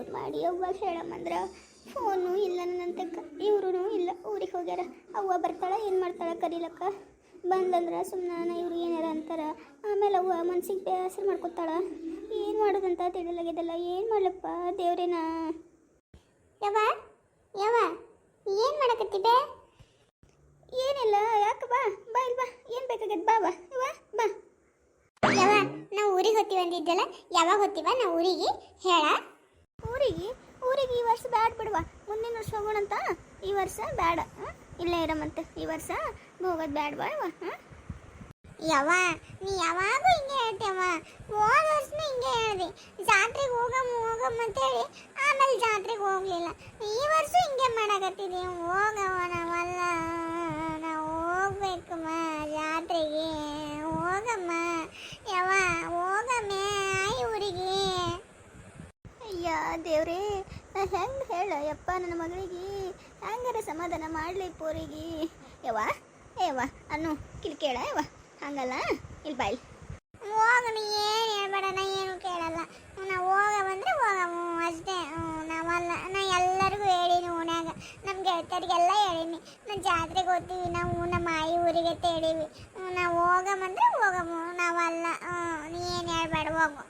Phone ಮಾಡಿ. ಅವ್ವ ಹೇಳಮ್ಮಂದ್ರ phone ಇಲ್ಲ ನನ್ನಂತಕ್ಕ ಇವ್ರೂ ಇಲ್ಲ. ಊರಿಗೆ ಹೋಗ್ಯಾರ. ಅವ್ವ ಬರ್ತಾಳ ಏನು ಮಾಡ್ತಾಳೆ ಕರೀಲಕ್ಕ? ಬಂದಂದ್ರೆ ಸುಮ್ಮನೆ ಇವ್ರು ಏನಾರ ಅಂತಾರ. ಆಮೇಲೆ ಅವ್ವ ಮನ್ಸಿಗೆ ಬೇಸರ ಮಾಡ್ಕೊತಾಳ. ಏನು ಮಾಡೋದಂತ ತಿಳಿಲಾಗಿದ್ದಲ್ಲ ಏನು ಮಾಡ್ಲಪ್ಪ ದೇವ್ರೇನ? ಯವ ಯವ ಏನು ಮಾಡಕತ್ತಿದ್ದೆ? ಏನಿಲ್ಲ ಯಾಕೆ ಬಾ ಬಾ ಇಲ್ಲಿ ಬಾ. ಏನು ಬೇಕಾಗತ್ತೆ ಬಾ ಬಾ. ಯವ್ವ, ಬಾ. ಯಾವ ನಾವು ಊರಿಗೆ ಹೋಗ್ತೀವಿ ಅಂದಿದ್ದಲ್ಲ. ಯಾವಾಗ ಹೊತ್ತಿವ ನಾವು ಊರಿಗೆ. ಹೇಳ. ಊರಿಗೆ ಊರಿಗೆ ಈ ವರ್ಷ ಬ್ಯಾಡ ಬಿಡುವ. ಮುಂದಿನ ವರ್ಷ ಹೋಗೋಣಂತ ಈ ವರ್ಷ ಬ್ಯಾಡ? ಇಲ್ಲೇ ಇರಮಂತ. ಈ ವರ್ಷ ಹೋಗೋದು ಬ್ಯಾಡವಾ ಯವ್ವ. ಹಾಂ ಯಾವ ನೀ ಯಾವಾಗ ಹಿಂಗೆ ಹೇಳ್ತೇವ ಹೋದ ವರ್ಷನೂ ಹಿಂಗೆ ಹೇಳ್ದೆ. ಜಾತ್ರೆಗೆ ಹೋಗಮ್ಮ ಹೋಗಮ್ಮ ಅಂತೇಳಿ ಆಮೇಲೆ ಜಾತ್ರೆಗೆ ಹೋಗ್ಲಿಲ್ಲ. ಈ ವರ್ಷ ಹಿಂಗೆ ಮಾಡಕತ್ತಿದ್ದೀವಿ ಹೋಗವ ನಾವಲ್ಲ. ನಾವು ಹೋಗ್ಬೇಕಮ್ಮ ಜಾತ್ರೆಗೆ. ಹೋಗಮ್ಮ. ಯಾವ ಹೋಗಮ್ಮ ಊರಿಗೆ. ಅಯ್ಯ ದೇವ್ರೇ ನಾ ಹೆಂಗೆ ಹೇಳ ಯಪ್ಪ ನನ್ನ ಮಗಳಿಗೆ? ಹೆಂಗಾರ ಸಮಾಧಾನ ಮಾಡಲಿ ಪೋರಿಗೆ? ಯವ್ವ ಏವ ಅನ್ನು ಕಿಲ್ಕೇಳ ಯವ್ವ ಹಂಗಲ್ಲ? ಇಲ್ಲಿ ಬಾಯ್ ಹೋಗಣ ಏನು ಹೇಳ್ಬೇಡ ನಾ ಏನು ಕೇಳಲ್ಲ. ನಾವು ಹೋಗ ಬಂದ್ರೆ ಹೋಗವು ಅಷ್ಟೇ ಹ್ಮ್, ನಾವಲ್ಲ ನಾ ಎಲ್ಲರಿಗೂ ಹೇಳೀನಿ ಓಣ್ಯಾಗ ನಮ್ಮ ಗೆಳತಿಯರಿಗೆಲ್ಲ ಹೇಳೀನಿ. ನಾ ಜಾತ್ರೆಗೆ ಹೋಗ್ತೀವಿ ನಾವು ನಮ್ಮ ಆಯಿ ಊರಿಗೆ ಅಂತ ಹೇಳೀವಿ ಹ್ಮ್, ನಾವು ಹೋಗಮಂದ್ರೆ ಹೋಗವು ನಾವಲ್ಲ ಹ್ಮ್, ನೀ ಏನು ಹೇಳ್ಬೇಡ ಹೋಗು.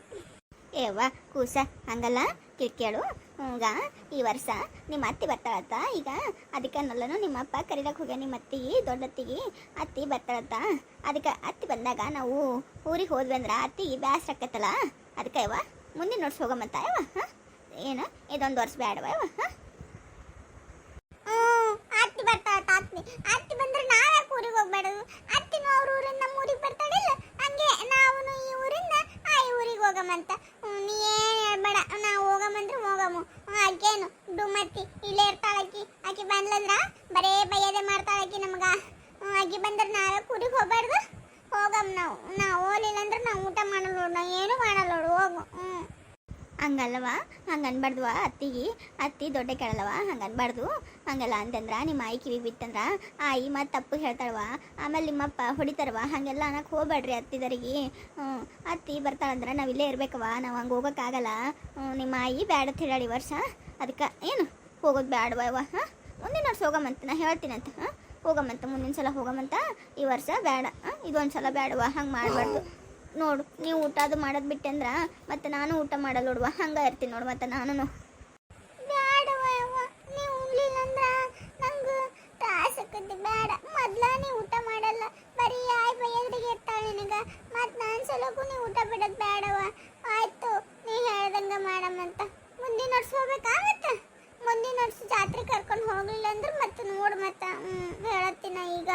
ಏವ್ವ ಕೂಸ ಹಂಗಲ್ಲ? ಕಿರ್ಕೇಳು ಹಂಗ ಈ ವರ್ಷ ನಿಮ್ಮ ಅತ್ತಿ ಬರ್ತಾಳತ್ತ ಈಗ ಅದಕ್ಕೆ ನಲ್ಲನು ನಿಮ್ಮ ಅಪ್ಪ ಕರೀಲಕ್ಕೆ ಹೋಗ್ಯ ನಿಮ್ಮ ಅತ್ತಿಗೆ. ದೊಡ್ಡತ್ತಿಗೆ ಅತ್ತಿ ಬರ್ತಾಳತ್ತ ಅದಕ್ಕೆ ಅತ್ತಿ ಬಂದಾಗ ನಾವು ಊರಿಗೆ ಹೋದ್ವಿ ಅಂದ್ರೆ ಅತ್ತಿ ಬ್ಯಾಸ್ರ ಆಕತ್ತಲ್ಲ ಅದಕ್ಕೆ ಯಾವ ಮುಂದಿನ ವರ್ಷ ಹೋಗಮ್ಮತ್ತ ಯವ್ವ ಹಾಂ? ಏನು? ಇದೊಂದು ವರ್ಷ ಬೇಡವ ಯವ್ವ ಹಾಂ? ಬಂದ್ರೆ ನಾವೇ ಊರಿಗೆ ಅವ್ರ ನಾವು ಈ ಊರಿಂದ ಆ ಊರಿಗೆ ಹೋಗಮಂತ ಹ್ಮ್, ನೀ ಹೋಗಮಂದ್ರೆ ಹೋಗಮು ಆಕೇನು? ಡುಮತ್ತಿ ಇಲ್ಲೇ ಇರ್ತಾಳಕ್ಕಿ ಆಕಿ. ಬಂದ್ಲಂದ್ರ ಬರೇ ಬೈಯದೆ ಮಾಡ್ತಾಳಕ್ಕಿ ನಮಗ. ಆಕಿ ಬಂದ್ರೆ ನಾವೇ ಊರಿಗೆ ಹೋಗ್ಬಾರ್ದು. ಹೋಗಮ್ ನಾವು. ನಾವು ಹೋಗ್ಲಿಲ್ಲ ಅಂದ್ರೆ ನಾವು ಊಟ ಮಾಡಲ್ಲ ನೋಡು. ನಾವು ಏನು ಮಾಡಲ್ಲ ನೋಡು. ಹೋಗು. ಹ್ಞೂ ಹಂಗಲ್ಲವ? ಹಂಗೆ ಅನ್ಬಾರ್ದು ಅತ್ತಿಗೆ? ಅತ್ತಿ ದೊಡ್ಡ ಕೇಳಲ್ಲವ? ಹಂಗೆ ಅನ್ಬಾರ್ದು ಹಂಗಲ್ಲ ಅಂತಂದ್ರ ನಿಮ್ಮ ಆಯಿ ಕಿವಿ ಬಿತ್ತಂದ್ರೆ ಆಯಿ ಮತ್ತು ತಪ್ಪು ಹೇಳ್ತಾಳವ ಆಮೇಲೆ ನಿಮ್ಮಪ್ಪ ಹೊಡಿತಾರವ ಹಾಗೆಲ್ಲ ಅನ್ನಕ್ಕೆ ಹೋಗ್ಬೇಡ್ರಿ ಅತ್ತಿದರಿಗೆ. ಹ್ಞೂ ಅತ್ತಿ ಬರ್ತಾಳಂದ್ರ ನಾವು ಇಲ್ಲೇ ಇರ್ಬೇಕವ ನಾವು ಹಂಗೆ ಹೋಗೋಕ್ಕಾಗಲ್ಲ ನಿಮ್ಮ ಆಯಿ ಬ್ಯಾಡ ಹೇಳಿ ವರ್ಷ. ಅದಕ್ಕೆ ಏನು? ಹೋಗೋದು ಬ್ಯಾಡವ ಇವ ಹಾಂ? ಮುಂದಿನ ವರ್ಷ ಹೋಗಮಂತ. ನಾ ಹೇಳ್ತೀನಂತ. ಹಾಂ? ಹೋಗಮಂತ. ಮುಂದಿನ ಸಲ ಹೋಗಮಂತ. ಈ ವರ್ಷ ಬೇಡ ಇದೊಂದು ಸಲ ಬೇಡವ ಹಂಗೆ ಮಾಡಬಾರ್ದು. ನೋಡು, ನೀವು ಊಟ ಅದು ಮಾಡೋದು ಬಿಟ್ಟಂದ್ರ ಮತ್ತೆ ನಾನು ಊಟ ಮಾಡಲ್ಲ ನೋಡುವ. ಹಂಗೆ ಇರ್ತೀನಿ ನೋಡು ಮತ್ತೆ ನಾನು ಬ್ಯಾಡವ ಯವ್ವ ನೀವು ಉಣ್ಲಿಲ್ಲ ಅಂದ್ರ ನಂಗೆ ತ್ರಾಸಕ್ಕತಿ ಬೇಡ ಮೊದ್ಲ ನೀ ಊಟ ಮಾಡಲ್ಲ ಬರೀ ಆಯ್ ಬೈಯದ್ರಿಗೆ ಇರ್ತಾಳೆ ನಿನಗ ಮತ್ತೆ ನಾನು ಸಲಕ್ಕೂ ನೀ ಊಟ ಬಿಡೋದು ಬೇಡವ ಆಯ್ತು ನೀ ಹೇಳ್ದಂಗ ಮಾಡಮಂತ ಮುಂದಿನ ವರ್ಷ ಹೋಗ್ಬೇಕಾ ಮತ್ತೆ ಮುಂದಿನ ವರ್ಷ ಜಾತ್ರೆ ಕರ್ಕೊಂಡು ಹೋಗ್ಲಿಲ್ಲ ಅಂದ್ರೆ ಮತ್ತೆ ನೋಡು ಮತ್ತೆ ಹ್ಞೂ ಹೇಳತ್ತೀನ ಈಗ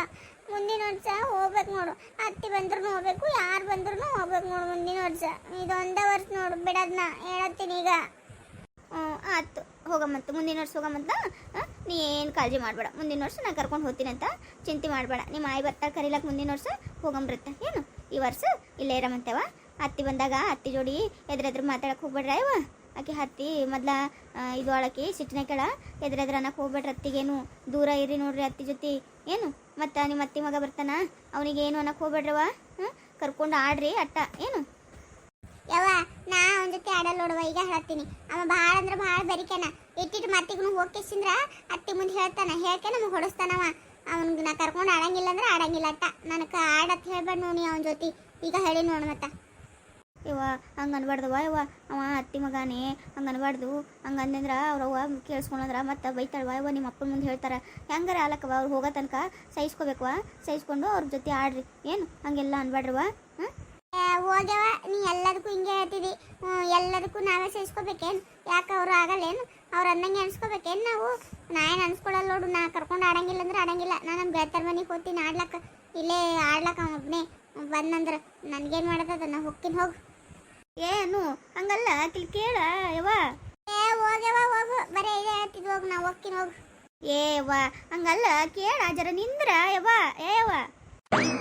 ಮುಂದಿನ ವರ್ಷ ಹೋಗ್ಬೇಕು ನೋಡು ಅತ್ತಿ ಬಂದ್ರು ಹೋಗ್ಬೇಕು, ಯಾರು ಬಂದ್ರು ಹೋಗ್ಬೇಕು ನೋಡು ಮುಂದಿನ ವರ್ಷ. ಇದೊಂದೇ ವರ್ಷ ನೋಡು ಬಿಡೋದನ್ನ ಹೇಳತ್ತೀನಿ ಈಗ. ಹ್ಞೂ, ಆಯ್ತು. ಹೋಗಮ್ಮಂತ ಮುಂದಿನ ವರ್ಷ ಹೋಗಮ್ಮಂತ ನೀ ಏನು ಕಾಳಜಿ ಮಾಡಬೇಡ. ಮುಂದಿನ ವರ್ಷ ನಾನು ಕರ್ಕೊಂಡು ಹೋಗ್ತೀನಿ ಅಂತ ಚಿಂತೆ ಮಾಡಬೇಡ. ನಿಮ್ಮ ಆಯಿ ಬರ್ತಾ ಕರೀಲಕ್ಕೆ ಮುಂದಿನ ವರ್ಷ ಹೋಗಂಬ್ರತ್ತ ಏನು? ಈ ವರ್ಷ ಇಲ್ಲೇ ಇರಮಂತೇವ? ಅತ್ತಿ ಬಂದಾಗ ಅತ್ತಿ ಜೋಡಿ ಎದುರೆದ್ರು ಮಾತಾಡಕ್ಕೆ ಹೋಗ್ಬೇಡ್ರ ಇವ? ಆಕೆ ಹತ್ತಿ ಮೊದ್ಲ ಇದು ಆಳಕಿ ಸಿಟ್ಟಿನ ಕೆಳ ಎದುರೆದ್ರ ಅನ್ನಕ್ಕೆ ಹೋಗ್ಬೇಡ್ರಿ ಅತ್ತಿಗೇನು. ದೂರ ಇರಿ ನೋಡ್ರಿ ಅತ್ತಿ ಜೊತೆ. ಏನು? ಮತ್ತು ನಿಮ್ಮ ಅತ್ತಿ ಮಗ ಬರ್ತಾನ? ಅವನಿಗೆ ಏನು ಅನ್ನಕ್ಕೆ ಹೋಗ್ಬೇಡ್ರವ ಹ್ಞೂ ಕರ್ಕೊಂಡು ಆಡ್ರಿ ಅಟ್ಟ. ಏನು? ಯವ್ವ, ನಾ ಅವನ ಜೊತೆ ಆಡಲ್ಲ ನೋಡುವ, ಈಗ ಹೇಳ್ತೀನಿ. ಅವ ಭಾಳ ಅಂದ್ರೆ ಭಾಳ ಬರಿಕೆನ ಇಟ್ಟಿಟ್ಟು ಮತ್ತಿಗೂ ಹೋಗಿಸಿಂದ್ರ ಅತ್ತಿ ಮುಂದೆ ಹೇಳ್ತಾನ. ಹೇಳ್ಕೆ ನಮಗೆ ಹೊಡಿಸ್ತಾನವ. ಅವನಿಗೆ ನಾ ಕರ್ಕೊಂಡು ಆಡಂಗಿಲ್ಲ ಅಂದ್ರೆ ಆಡಂಗಿಲ್ಲ ಅಟ್ಟ. ನನಗೆ ಆಡತ್ ಹೇಳ್ಬೇಡ ನೋಡಿ ಅವನ ಜೊತೆ. ಈಗ ಹೇಳಿ ನೋಡಿ ಮತ್ತ. ಇವ ಹಂಗೆ ಅನ್ಬಾರ್ದವ ಇವ ಅವ ಅತ್ತಿ ಮಗನೇ, ಹಂಗೆ ಅನ್ಬಾರ್ದು. ಹಂಗೆ ಅಂದಂದ್ರ ಅವ್ರವ್ವ ಕೇಳಿಸ್ಕೊಂಡ್ರ ಮತ್ತೆ ಬೈತಾಳವ ಇವ ನಿಮ್ಮ ಅಪ್ಪನ ಮುಂದೆ ಹೇಳ್ತಾರ. ಹೆಂಗಾರ ಆಲಕ್ಕವ ಅವ್ರು ಹೋಗೋ ತನಕ ಸಹಿಸ್ಕೋಬೇಕವ ಸಹಿಸ್ಕೊಂಡು ಅವ್ರ ಜೊತೆ ಆಡ್ರಿ. ಏನು? ಹಂಗೆಲ್ಲ ಅನ್ಬಾಡ್ರವ ಹಾಂ? ಹೋಗ್ಯವ ನೀ ಎಲ್ಲದಕ್ಕೂ ಹಿಂಗೆ ಹೇಳ್ತಿದಿ. ಎಲ್ಲದಕ್ಕೂ ನಾವೇ ಸಹಿಸ್ಕೋಬೇಕೇನು? ಯಾಕೆ ಅವ್ರು ಆಗಲ್ಲೇನು? ಅವ್ರು ಅಂದಂಗೆ ಅನ್ಸ್ಕೋಬೇಕೇನು ನಾವು? ನಾ ಏನು ಅನ್ಸ್ಕೊಳಲ್ಲ ನೋಡು, ನಾ ಕರ್ಕೊಂಡು ಆಡಂಗಿಲ್ಲ ಅಂದ್ರೆ ಆಡಂಗಿಲ್ಲ. ನಾ ನಮ್ಮ ಗೆಳತರ ಮನೆಗೆ ಹೋಗ್ತೀನಿ, ಆಡ್ಲಕ್ಕ. ಇಲ್ಲೇ ಆಡ್ಲಕ್ಕ ಒಬ್ಬನೇ ಬಂದಂದ್ರೆ ನನಗೇನು ಮಾಡತ್ತದ ನಾ ಹೋಗ್ತೀನಿ, ಹೋಗು. ಏನು? ಹಂಗಲ್ಲ ಕಿಲ್ ಕೇಳ ಯವ್ವ. ಏ ಹೋಗ್ಯವ ಹೋಗು. ಬರೇ ಇದೆ ಹೇಳ್ತಿದ್ ಹೋಗು ನಾ ಹೋಗ್ತೀನಿ ಹೋಗು. ಏ ವಾ ಹಂಗಲ್ಲ ಕೇಳ ಜರ ನಿಂದ್ರ ಯವ್ವ. ಏ ಯವ್ವ.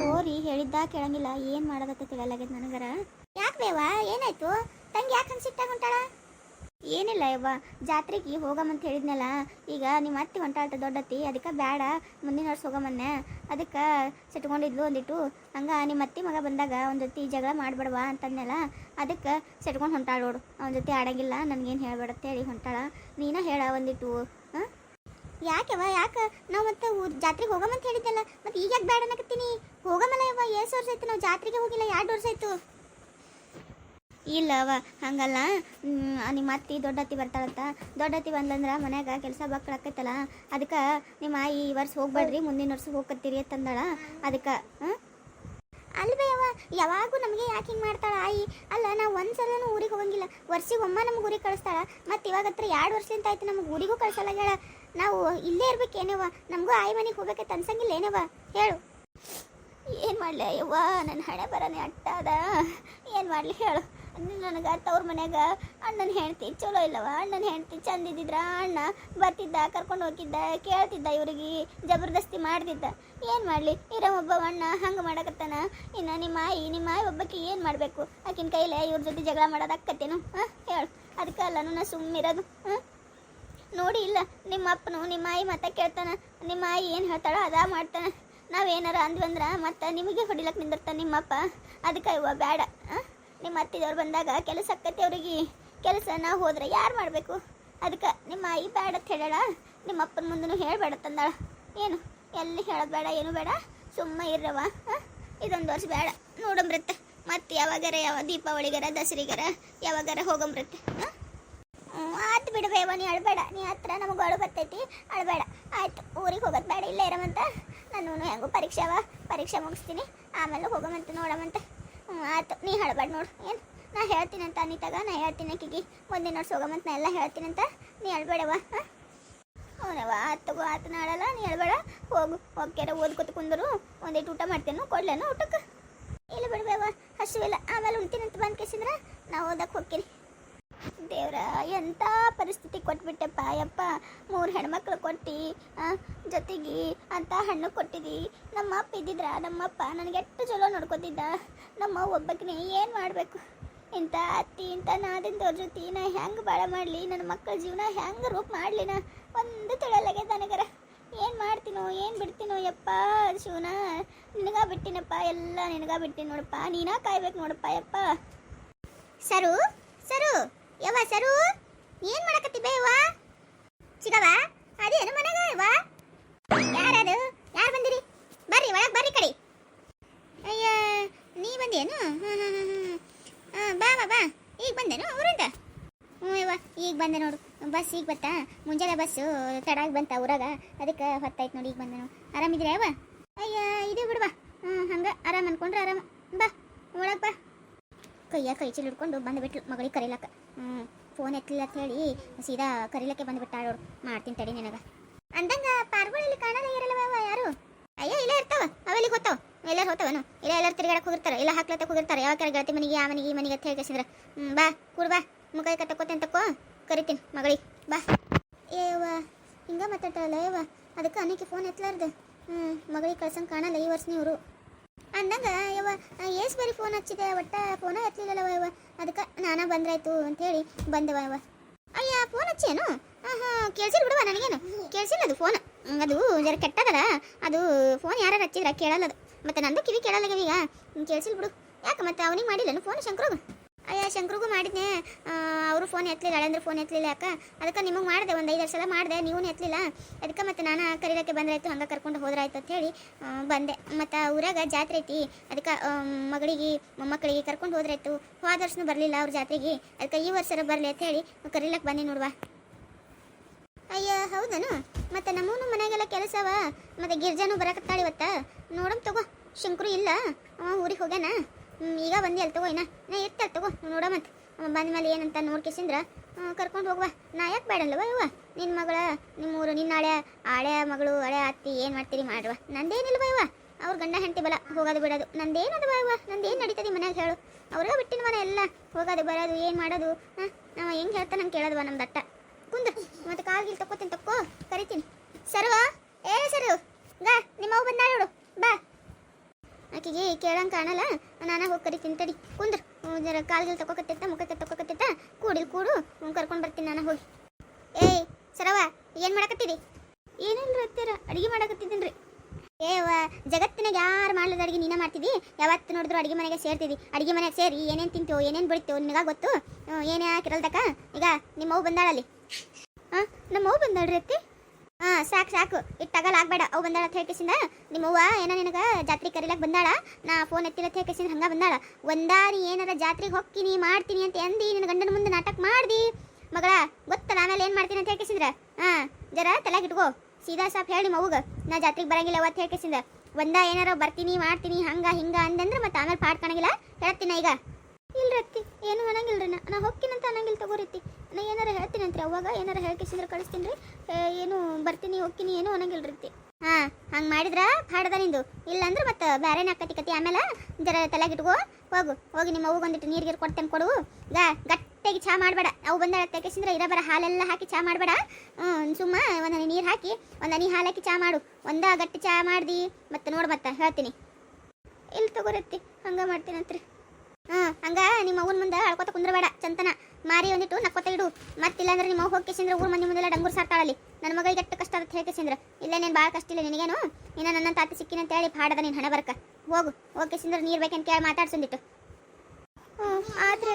ಕೋರಿ ಹೇಳಿದ್ದ ಕೇಳಂಗಿಲ್ಲ ಏನ್ ಮಾಡೋದತ್ತ ತಿಳಿಯಲಾಗ್ಯದ ನನಗರ? ಯಾಕೆ ಬೇವಾ ಏನಾಯ್ತು? ತಂಗಿ ಯಾಕಂದ್ ಹಂಗೆ ಸಿಟ್ಟಾಗ ಹೊಂಟಾಳ? ಏನಿಲ್ಲ ಯವ್ವ ಜಾತ್ರೆಗೆ ಹೋಗಮಂತ ಹೇಳಿದ್ನಲ್ಲ, ಈಗ ನಿಮ್ಮ ಅತ್ತಿ ಹೊಂಟಾಳ್ತ ದೊಡ್ಡತ್ತಿ ಅದಕ್ಕೆ ಬೇಡ ಮುಂದಿನ ವರ್ಷ ಹೋಗಮನ್ನೆ ಅದಕ್ಕೆ ಸೆಟ್ಕೊಂಡಿದ್ಲು ಒಂದಿಟ್ಟು ಹಂಗ ನಿಮ್ಮ ಅತ್ತಿ ಮಗ ಬಂದಾಗ ಒಂದ್ ಜೊತೆ ಜಗಳ ಮಾಡ್ಬೇಡವಾ ಅಂತಂದೆಲ್ಲ ಅದಕ್ಕೆ ಸಿಟ್ಕೊಂಡು ಹೊಂಟಾಳ ನೋಡು. ಅವನ ಜೊತೆ ಆಡಂಗಿಲ್ಲ, ನನಗೇನು ಹೇಳ್ಬೇಡತ್ತೆ ಹೇಳಿ ಹೊಂಟಾಳ. ನೀನ ಹೇಳ ಒಂದಿಟ್ಟು, ಹಾಂ? ಯಾಕೆವ ಯಾಕೆ? ನಾವು ಮತ್ತೆ ಜಾತ್ರೆಗೆ ಜಾತ್ರೆಗೆ ಹೋಗಮಂತ ಹೇಳಿದ್ದಲ್ಲ ಮತ್ತೆ ಈಗ ಯಾಕೆ ಬೇಡ ಅನ್ನಕತ್ತೀನಿ ಹೋಗಮಲ್ಲ ಯವ್ವ ಎಷ್ಟು ವರ್ಷ ಆಯ್ತು ನಾವು ಜಾತ್ರೆಗೆ ಹೋಗಿಲ್ಲ, ಎರಡು ವರ್ಷ ಆಯ್ತು. ಇಲ್ಲವ, ಹಂಗಲ್ಲ. ನಿಮ್ಮ ಅತ್ತಿ ದೊಡ್ಡತ್ತಿ ಬರ್ತಾಳತ್ತ ದೊಡ್ಡತ್ತಿ ಬಂದ್ಲಂದ್ರ ಮನ್ಯಾಗ ಕೆಲಸ ಬಕ್ಕಳ ಆಕೈತಲ್ಲ ಅದಕ್ಕೆ ನಿಮ್ಮ ಆಯಿ ಈ ವರ್ಷ ಹೋಗ್ಬೇಡ್ರಿ, ಮುಂದಿನ ವರ್ಷ ಹೋಗತ್ತೀರಿ ಅಂತಂದಾಳ. ಅದಕ್ಕೆ ಅಲ್ವೇ ಅವ ಯಾವಾಗೂ ನಮಗೆ ಯಾಕೆ ಹಿಂಗೆ ಮಾಡ್ತಾಳ ಆಯಿ? ಅಲ್ಲ, ನಾವು ಒಂದು ಸಲನೂ ಊರಿಗೆ ಹೋಗಂಗಿಲ್ಲ. ವರ್ಷಿಗೆ ಒಮ್ಮ ನಮ್ಗೆ ಊರಿಗೆ ಕಳಿಸ್ತಾಳ, ಮತ್ತು ಇವಾಗ ಹತ್ರ ಎರಡು ವರ್ಷದಿಂದ ಆಯ್ತು ನಮಗೆ ಊರಿಗೂ ಕಳ್ಸಲ್ಲ ಹೇಳ. ನಾವು ಇಲ್ಲೇ ಇರ್ಬೇಕೇನವ ನಮಗೂ ಆಯಿ ಮನೆಗೆ ಹೋಗ್ಬೇಕಂತ ಅನ್ಸಂಗಿಲ್ಲ ಏನವ ಹೇಳು. ಏನು ಮಾಡಲಿ ಅಯ್ಯವ್ವ ನನ್ನ ಹಣೆ ಬರನೇ ಅಟ್ಟಾದ. ಏನು ಮಾಡಲಿ ಹೇಳು. ನನಗೆ ತವ್ರ ಮನ್ಯಾಗ ಅಣ್ಣನ ಹೆಂಡ್ತಿ ಚಲೋ ಇಲ್ಲವ. ಅಣ್ಣನ ಹೆಂಡ್ತಿ ಚಂದ ಇದ್ದಿದ್ರ ಅಣ್ಣ ಬರ್ತಿದ್ದ, ಕರ್ಕೊಂಡು ಹೋಗಿದ್ದ ಕೇಳ್ತಿದ್ದ ಇವ್ರಿಗೆ, ಜಬರ್ದಸ್ತಿ ಮಾಡ್ತಿದ್ದ. ಏನು ಮಾಡಲಿ? ಇರೋ ಒಬ್ಬ ಅಣ್ಣ ಹಂಗೆ ಮಾಡಕತ್ತಾನ. ಇನ್ನು ನಿಮ್ಮ ಆಯಿ ನಿಮ್ಮ ಆಯಿ ಒಬ್ಬಕ್ಕೆ ಏನು ಮಾಡಬೇಕು? ಆಕಿನ ಕೈಲೇ ಇವ್ರ ಜೊತೆ ಜಗಳ ಮಾಡೋದಕ್ಕತ್ತೇನು ಹಾಂ? ಹೇಳು. ಅದಕ್ಕೆ ಅಲ್ಲನು ನಾ ಸುಮ್ಮನಿರೋದು ಹಾಂ? ನೋಡಿ ಇಲ್ಲ, ನಿಮ್ಮ ಅಪ್ಪನು, ನಿಮ್ಮ ಆಯಿ ಮತ್ತೆ ಕೇಳ್ತಾನ. ನಿಮ್ಮ ಆಯಿ ಏನು ಹೇಳ್ತಾಳ ಅದಾ ಮಾಡ್ತಾನ. ನಾವೇನಾರ ಅಂದ್ವಂದ್ರ ಮತ್ತೆ ನಿಮಗೆ ಹೊಡಿಲಕ್ಕೆ ನಿಂದಿರ್ತಾನೆ ನಿಮ್ಮಪ್ಪ ಅದಕ್ಕೆ ಇವ ಬೇಡ ಆ? ನಿಮ್ಮ ಅತ್ತಿದವ್ರು ಬಂದಾಗ ಕೆಲಸ ಆಕತಿ ಅವ್ರಿಗೆ. ಕೆಲಸ ನಾವು ಹೋದ್ರೆ ಯಾರು ಮಾಡಬೇಕು? ಅದಕ್ಕೆ ನಿಮ್ಮ ಐ ಬೇಡ ಅಂತ ಹೇಳೋಣ ನಿಮ್ಮ ಅಪ್ಪನ ಮುಂದೂ ಹೇಳಬೇಡ ತಂದಾಳ. ಏನು? ಎಲ್ಲಿ ಹೇಳೋದು ಬೇಡ, ಏನು ಬೇಡ? ಸುಮ್ಮ ಇರ್ರವ ಇದೊಂದು ವರ್ಷ ಬೇಡ. ನೋಡಂಬ್ರತ್ತೆ ಮತ್ತೆ ಯಾವಾಗಾರ ಯಾವ ದೀಪಾವಳಿಗಾರ, ದಸರಿಗಾರ, ಯಾವಾಗಾರ ಹೋಗಂಬ್ರತ್ತೆ ಬಿಡಬೇವ ಆತ್ ಬಿಡು ಬೇವ, ನೀ ಅಳಬೇಡ. ನೀ ಹತ್ರ ನಮಗೆ ಅಳು ಬರ್ತೈತಿ, ಅಳಬೇಡ. ಆಯ್ತು, ಊರಿಗೆ ಹೋಗೋದು ಬೇಡ, ಇಲ್ಲೇ ಇರಮಂತ. ನಾನು ಹೆಂಗೋ ಪರೀಕ್ಷೆ ಅವ. ಪರೀಕ್ಷೆ ಮುಗಿಸ್ತೀನಿ. ಆಮೇಲೆ ಹೋಗಮಂತ, ನೋಡಮಂತ. ಆಯ್ತು ನೀ ಹೇಳಬೇಡ ನೋಡು. ಏನು? ನಾ ಹೇಳ್ತೀನಂತ ಅನಿತಾಗ, ನಾ ಹೇಳ್ತೀನಿ ಆಕಿಗೆ. ಒಂದಿನ ನೋಡಿ ಹೋಗಮಂತ ನಾ ಎಲ್ಲ ಹೇಳ್ತೀನಂತ. ನೀ ಹೇಳ್ಬೇಡವ ಹಾಂ? ಹ್ಞೂನವ ಆತು ಆತು ನಾಳಲ್ಲ, ನೀ ಹೇಳ್ಬೇಡ. ಹೋಗು, ಹೋಗ್ಯಾರ ಓದ್ಕೊತ ಕುಂದರು. ಒಂದಿಟ್ಟು ಊಟ ಮಾಡ್ತೇನು, ಕೊಡ್ಲೇನು ಊಟಕ್ಕೆ? ಇಲ್ಲ ಬಿಡ್ಬೇವ ಹಸುವಿಲ್ಲ. ಆಮೇಲೆ ಉಣ್ತೀನಂತ ಬಂದು ಕೇಸಿದ್ರ, ನಾ ಓದಕ್ಕೆ ಹೋಗ್ತೀನಿ. ದೇವ್ರ ಎಂಥ ಪರಿಸ್ಥಿತಿ ಕೊಟ್ಬಿಟ್ಟೆಪ್ಪ, ಯಪ್ಪ. ಮೂರು ಹೆಣ್ಮಕ್ಳು ಕೊಟ್ಟು ಜೊತೆಗೆ ಅಂತ ಹಣ್ಣು ಕೊಟ್ಟಿದ್ದಿ ನಮ್ಮ ಅಪ್ಪ ಇದ್ದಿದ್ರ, ನಮ್ಮಪ್ಪ ನನಗೆ ಎಷ್ಟು ಚಲೋ ನೋಡ್ಕೊತಿದ್ದ. ನಮ್ಮ ಒಬ್ಬಕ್ಕೆ ಏನು ಮಾಡಬೇಕು? ಇಂಥ ಅತ್ತಿ, ಇಂಥ ನಾದಿಂದವ್ರ ಜೊತೆ ನಾ ಹೆಂಗೆ ಬಾಳ ಮಾಡಲಿ? ನನ್ನ ಮಕ್ಕಳ ಜೀವನ ಹೆಂಗೆ ರೂಪ ಮಾಡಲಿ ನಾ? ಒಂದು ತಿಳಲಾಗೆ ನನಗರ ಏನು ಮಾಡ್ತೀನೋ, ಏನು ಬಿಡ್ತೀನೋ ಯಪ್ಪ ಶಿವನ. ನಿನಗ ಬಿಟ್ಟಿನಪ್ಪ, ಎಲ್ಲ ನಿನಗ ಬಿಟ್ಟಿನಿ ನೋಡಪ್ಪ. ನೀನಾ ಕಾಯ್ಬೇಕು ನೋಡಪ್ಪ ಯಪ್ಪ. ಸರು ಸರು, ಯವ್ವ, ಸರು, ಏನು ಮಾಡಕತ್ತಿ ಬೇವ ಚಿಗವ ಅದೇನು ಮನೆಗ ಯವ್ವ ಯಾರದು? ಯಾರು ಬಂದಿರಿ? ಬರ್ರಿ, ಒಳಗೆ ಬರ್ರಿ ಕಡಿ. ಅಯ್ಯ. ನೀ ಬಂದೇನು? ಹಾಂ ಬಾ ಬಾ ಬಾ. ಈಗ ಬಂದೇನು? ಊರಿಂದ? ಹ್ಞೂ ಯವ್ವ ಈಗ ಬಂದೆ ನೋಡು. ಬಸ್ ಈಗ ಬತ್ತಾ? ಮುಂಜಾನೆ ಬಸ್ಸು ತಡಾಗಿ ಬಂತ ಊರಾಗ. ಅದಕ್ಕೆ ಹೊತ್ತಾಯ್ತು ನೋಡಿ ಈಗ ಬಂದೆ ನಾವು ಆರಾಮಿದ್ರೆ ಯಾವ ಅಯ್ಯ, ಇದು ಬಿಡು ಬಾ. ಹ್ಞೂ ಹಂಗೆ. ಆರಾಮ್ ಅನ್ಕೊಂಡ್ರೆ ಆರಾಮ. ಬಾ, ಒಳಗೆ ಬಾ. ಕೈಯ ಕೈ ಚೀಲ ಹಿಡ್ಕೊಂಡು ಬಂದುಬಿಟ್ಲು ಮಗಳಿಗೆ ಕರೀಲಕ್ಕ. ಹ್ಞೂ ಫೋನ್ ಎತ್ತಲಿಲ್ಲ ಅಂತ ಹೇಳಿ ಸೀದಾ ಕರೀಲಕ್ಕೆ ಬಂದುಬಿಟ್ಟಾಳೋರು ಮಾಡ್ತೀನಿ ತಡಿ ನಿನಗ. ಅಂದಂಗ ಪಾರ್ಗಳಲ್ಲಿ ಕಾಣಲ್ಲ ಇರಲ್ಲವ ಯಾರು? ಅಯ್ಯ, ಇಲ್ಲೇ ಇರ್ತಾವ. ಅವೆಲ್ಲಿ ಹೋಗ್ತಾವ? ಎಲ್ಲರೂ ಹೋಗ್ತಾವನು? ಇಲ್ಲ, ಎಲ್ಲರೂ ತಿರುಗಾಡಕ್ಕೆ ಹೋಗಿರ್ತಾರೆ? ಇಲ್ಲ, ಹಾಕ್ಲತ್ತ ಹೋಗಿರ್ತಾರೆ? ಯಾವ ಕೆಳಗೆ ಗೆಳತಿ ಮನೆಗೆ ಆ ಮನೆಗೆ, ಈ ಮನೆಗೆ ಅಂತ ಹೇಳಿ ಹ್ಞೂ ಬಾ ಕೂಡ್ ಬಾ. ಮುಖ ಕೈ ತಕ್ಕೋತೇನೆ ತಕ್ಕೋ ಕರಿತೀನಿ ಮಗಳಿ ಬಾ. ಏವ ಹಿಂಗ ಮಾತಾಡ್ತಾರಲ್ಲ ಏವ ಅದಕ್ಕೆ ಅನ್ನಕ್ಕೆ ಫೋನ್ ಎತ್ತಲಾರ್ದು ಹ್ಞೂ ಮಗಳಿಗೆ ಕಳ್ಸಂಗೆ ಕಾಣಲ್ಲ, ಈ ವರ್ಷ ನೀವರು ಅಂದಂಗ ಯವ ಏಸ್ ಬರೀ ಫೋನ್ ಹಚ್ಚಿದೆ, ಒಟ್ಟ ಫೋನ ಎತ್ತಲಿಲ್ಲವ ಯವ್ವ ಅದಕ್ಕೆ ನಾನ ಬಂದ್ರಾಯ್ತು ಅಂತ ಹೇಳಿ ಬಂದವ ಯವ್ವ ಅಯ್ಯ ಫೋನ್ ಹಚ್ಚೇನು? ಹಾಂ ಹಾಂ ಕೇಳಿಸಿಲ್ಲ ಬಿಡುವ ನನಗೇನು? ಕೇಳಿಸಿಲ್ಲ ಅದು ಫೋನ್ ಅದು ಜರ ಕೆಟ್ಟದಲ್ಲ? ಅದು ಫೋನ್ ಯಾರು ಹಚ್ಚಿದ್ರ ಕೇಳಲ್ಲ ಅದು ಮತ್ತೆ ನಂದು ಕಿವಿ ಕೇಳಲ್ಲ ಈಗ. ಕೇಳಿಸಿಲ್ ಬಿಡು. ಯಾಕೆ ಮತ್ತೆ ಅವನಿಗೆ ಮಾಡಿಲ್ಲನು? ಫೋನ್ ಶಂಕ್ರಗು. ಅಯ್ಯ, ಶಂಕ್ರಗು ಮಾಡಿದ್ನೆ. ಅವರು ಫೋನ್ ಎತ್ತಲಿಲ್ಲ ಹಳೆಂದ್ರೆ ಫೋನ್ ಎತ್ತಲಿಲ್ಲ ಯಾಕ? ಅದಕ್ಕೆ ನಿಮಗೆ ಮಾಡಿದೆ, ಒಂದು ಐದು ಸಲ ಮಾಡಿದೆ ನೀವು ಎತ್ತಲಿಲ್ಲ ಅದಕ್ಕೆ ಮತ್ತೆ ನಾನು ಕರೀಲಕ್ಕೆ ಬಂದ್ರಾಯ್ತು, ಹಂಗೆ ಕರ್ಕೊಂಡು ಹೋದ್ರಾಯ್ತು ಅಂತ ಹೇಳಿ ಬಂದೆ. ಮತ್ತು ಊರಾಗ ಜಾತ್ರೆ ಐತಿ. ಅದಕ್ಕೆ ಮಗಳಿಗೆ, ಮೊಮ್ಮಕ್ಕಳಿಗೆ ಕರ್ಕೊಂಡು ಹೋದ್ರಾಯ್ತು. ಹೋದ ವರ್ಷನೂ ಬರಲಿಲ್ಲ ಅವ್ರ ಜಾತ್ರೆಗೆ. ಅದಕ್ಕೆ ಈ ವರ್ಷರ ಬರಲಿ ಅಂತ ಹೇಳಿ ಕರೀಲಕ್ಕೆ ಬನ್ನಿ ನೋಡುವ. ಅಯ್ಯ, ಹೌದನು. ಮತ್ತೆ ನಮ್ಮೂನು ಮನೆಗೆಲ್ಲ ಕೆಲಸವ? ಮತ್ತೆ ಗಿರ್ಜಾನು ಬರಕತ್ತಾಳ ಇವತ್ತ? ನೋಡಮ್ ತಗೋ, ಶಂಕರು ಇಲ್ಲ. ಅವ ಊರಿಗೆ ಹೋಗ್ಯಾನ. ಈಗ ಬಂದಿ ಅಲ್ಲಿ ತಗೋ ಇನ್ನ. ನಾ ಎತ್ತಲ್ ತಗೋ ನೋಡಮಂತ ಅವ ಬಂದ ಮೇಲೆ ಏನಂತ ನೋಡ್ಕೇಸಿಂದ್ರ ಕರ್ಕೊಂಡು ಹೋಗುವ. ನಾ ಯಾಕೆ ಬೇಡಲ್ವ ಇವ ನಿನ್ನ ಮಗಳ, ನಿಮ್ಮೂರು, ನಿನ್ನ ಹಳೆ ಹಳೆ ಮಗಳು, ಹಳೆ ಅತ್ತಿ ಏನು ಮಾಡ್ತೀರಿ ಮಾಡುವ. ನಂದೇನಿಲ್ವ ಇವ ಅವ್ರ ಗಂಡ, ಹೆಂಡತಿ ಬಲ, ಹೋಗೋದು ಬಿಡೋದು. ನಂದೇನದು ಇವ ನಂದೇನು ನಡೀತದೆ ಮನ್ಯಾಗ ಹೇಳು. ಅವ್ರಿಗೆ ಬಿಟ್ಟಿನ ಮನೆ ಎಲ್ಲ. ಹೋಗೋದು, ಬರೋದು, ಏನು ಮಾಡೋದು? ಹಾಂ? ನಾವು ಹೆಂಗೆ ಹೇಳ್ತಾ ನಂಗೆ ಕೇಳೋದ್ವ ನಮ್ಮ ದಟ್ಟ ಕುಂದ್ರ ಮತ್ತೆ ಕಾಲ್ಗಿಲ್ ತಕ್ಕೋತೀನಿ, ತಕ್ಕೋ. ಕರಿತೀನಿ. ಸರ್ವ? ಏ, ಸರು. ಗಾ ನಿಮ್ಮ ಅವು ಬಂದಾಳೆ ನೋಡು. ಬಾ. ಆಕೆಗೆ ಕೇಳಂಗೆ ಕಾಣಲ್ಲ. ನಾನು ಹೋಗಿ ಕರಿತೀನಿ, ತಡಿ. ಕುಂದ್ರ. ಜರ ಕಾಲ್ಗಿಲ್ ತಕ್ಕೋಕತ್ತೈತ ಮುಖಕ್ಕೆ ತಕ್ಕೋಕತ್ತೈತ. ಕೂಡಿ. ಕೂಡು ಕರ್ಕೊಂಡು ಬರ್ತೀನಿ ನಾನು ಹೋಗಿ. ಏಯ್, ಸರವ, ಏನು ಮಾಡಕತ್ತೀರಿ? ಏನಿಲ್ಲ ಅತ್ತೀರ? ಅಡುಗೆ ಮಾಡಕತ್ತಿದ್ದೀನಿ ರೀ ಏವ ಜಗತ್ತಿನಾಗ ಯಾರು ಮಾಡ್ಲದ ಅಡುಗೆ ನೀನೇ ಮಾಡ್ತಿದ್ದಿ? ಯಾವತ್ತು ನೋಡಿದ್ರು ಅಡುಗೆ ಮನೆಗೆ ಸೇರ್ತಿದ್ದಿ? ಅಡಿಗೆ ಮನೆಗೆ ಸೇರಿ ಏನೇನು ತಿಂತೀವೋ ಏನೇನು ಬಿಡ್ತೀವೋ ನಿನಗ ಗೊತ್ತು? ಏನೇ ಹಾಕಿರಲ್ದಕ್ಕ ಈಗ ನಿಮ್ಮವು ಬಂದಾಳಲ್ಲಿ. ನಮ್ಮ ಅವ್ ಬಂದಾಳ್ರಿ ಅತ್ತಿ? ಹಾ ಸಾಕು ಸಾಕು. ಇಟ್ಟಾಗಲ್ಲ ಆಗ್ಬೇಡ. ಅವು ಬಂದಾಳ ಅಂತ ಹೇಳ್ಕೇಸಿಂದ ನಿಮ್ಮ ಅವ್ವ ಏನ ನಿನಗ ಜಾತ್ರೆ ಕರಿಲಕ್ ಬಂದಾಳ? ನಾ ಫೋನ್ ಎತ್ತಿಲ್ಲ ಅಂತ ಹೇಳ್ಕೇಸಿಂದ ಹಂಗ ಬಂದಾಳ. ಒಂದಾರಿ ಏನಾರ ಜಾತ್ರೆಗೆ ಹೊಕ್ಕಿನಿ ಮಾಡ್ತೀನಿ ಅಂತ ಅಂದಿ, ನಿನ್ನ ಗಂಡನ ಮುಂದೆ ನಾಟಕ ಮಾಡ್ದಿ. ಮಗಳ ಗೊತ್ತಲ್ಲ ಆಮೇಲೆ ಏನು ಮಾಡ್ತೀನಿ ಅಂತ ಹೇಳ್ಕೇಸಿಂದ್ರ? ಹಾ ಜರ ತಲೆಗೆ ಇಟ್ಕೋ. ಸೀದಾ ಸಾಪ್ ಹೇಳಿ ಅವ್ಗ ನಾ ಜಾತ್ರೆಗೆ ಬರಂಗಿಲ್ಲ ಅವತ್ತು ಹೇಳ್ಕೇಸಿಂದ. ಒಂದ ಏನಾರ ಬರ್ತೀನಿ, ಮಾಡ್ತೀನಿ, ಹಂಗ, ಹಿಂಗ ಅಂದಂದ್ರೆ ಮತ್ತೆ ಆಮೇಲೆ ಪಾಡ್ಕೊಳಂಗಿಲ್ಲ ಹೇಳ್ತೀನಿ ಈಗ. ಇಲ್ರಿ ಅತ್ತಿ, ಏನು ಅನ್ನಂಗಿಲ್ರಿ ನಾ. ನಾ ಹೋಗ್ತೀನಂತ ಅನ್ನಂಗಿಲ್ಲ ತಗೋರಿತ್ತಿ ನಾ ಏನಾರ ಹೇಳ್ತೀನಿ ರೀ ಅವಾಗ ಏನಾರ ಹೇಳ್ಕೇಸಿದ್ರೆ ಕಳಿಸ್ತೀನಿ ರೀ. ಏನು ಬರ್ತೀನಿ ಹೋಗ್ತೀನಿ ಏನು ಅನ್ನಂಗಿಲ್ರಿ ಅತ್ತಿ. ಹಾ, ಹಂಗೆ ಮಾಡಿದ್ರ ಹಾಡದ ನಿಂದು. ಇಲ್ಲಾಂದ್ರೆ ಮತ್ತೆ ಬೇರೆ ಆಕತಿ ಕತಿ ಆಮೇಲೆ ಜರ ತಲೆಗಿಟ್ಕೋ ಹೋಗು. ಹೋಗಿ ನಿಮ್ಮ ಅವು ಒಂದಿಟ್ಟು ನೀರ್ ಗೀರು ಕೊಡ್ತೇನೆ ಕೊಡು. ಗಾ, ಗಟ್ಟಿಗೆ ಚಾ ಮಾಡಬೇಡ. ಅವು ಬಂದ ತೆಗೆಸಿದ್ರೆ ಇರ ಬರ ಹಾಲೆಲ್ಲ ಹಾಕಿ ಚಾ ಮಾಡಬೇಡ. ಸುಮ್ಮ ಒಂದನಿ ನೀರು ಹಾಕಿ ಒಂದನಿ ಹಾಲು ಹಾಕಿ ಚಾ ಮಾಡು. ಒಂದ ಗಟ್ಟಿ ಚಹಾ ಮಾಡ್ದಿ. ಮತ್ತೆ ನೋಡು ಮತ್ತೆ, ಹೇಳ್ತೀನಿ. ಇಲ್ಲಿ ತಗೋರತ್ತಿ ಹಂಗೆ ಮಾಡ್ತೀನಂತ್ರಿ. ಹಂಗ ನಿಮ್ಮ ಅವ್ವನ ಮುಂದೆ ಅಳ್ಕೊತ ಕುಂದ್ರಬೇಡ, ಚಂತನ. ಮಾರಿ ಒಂದಿಟ್ಟು ನಕ್ಕೊತ ಇಡು. ಮತ್ತಿಲ್ಲಾಂದ್ರೆ ನಿಮ್ಮ ಹೋಗಿ ಹೋಗ್ಕೇಸಿಂದ್ರ ಊರ್ ಮಂದಿ ಮುಂದೆಲ್ಲ ಡಂಗೂರ್ ಸಾರ್ತಾಳಲ್ಲಿ. ನನ್ನ ಮಗಳಿಗೆ ಎಷ್ಟು ಕಷ್ಟ ಅಂತ ಹೇಳ್ಕೇಸಿಂದ್ರ ಇಲ್ಲ ನೀನು ಭಾಳ ಕಷ್ಟ ಇಲ್ಲ ನಿನಗೇನು? ಇನ್ನ ನನ್ನ ತಾತಿ ಸಿಕ್ಕಿನ ಅಂತ ಹೇಳಿ ಹಾಡದ ನೀನು ಹಣ ಬರ್ಕ. ಹೋಗು ಹೋಗ್ಕೇಸಿಂದ್ರ ನೀರ್ ಬೇಕಂತ ಕೇಳಿ ಮಾತಾಡ್ಸಂದಿಟ್ಟು ಹ್ಞೂ ಆದ್ರೆ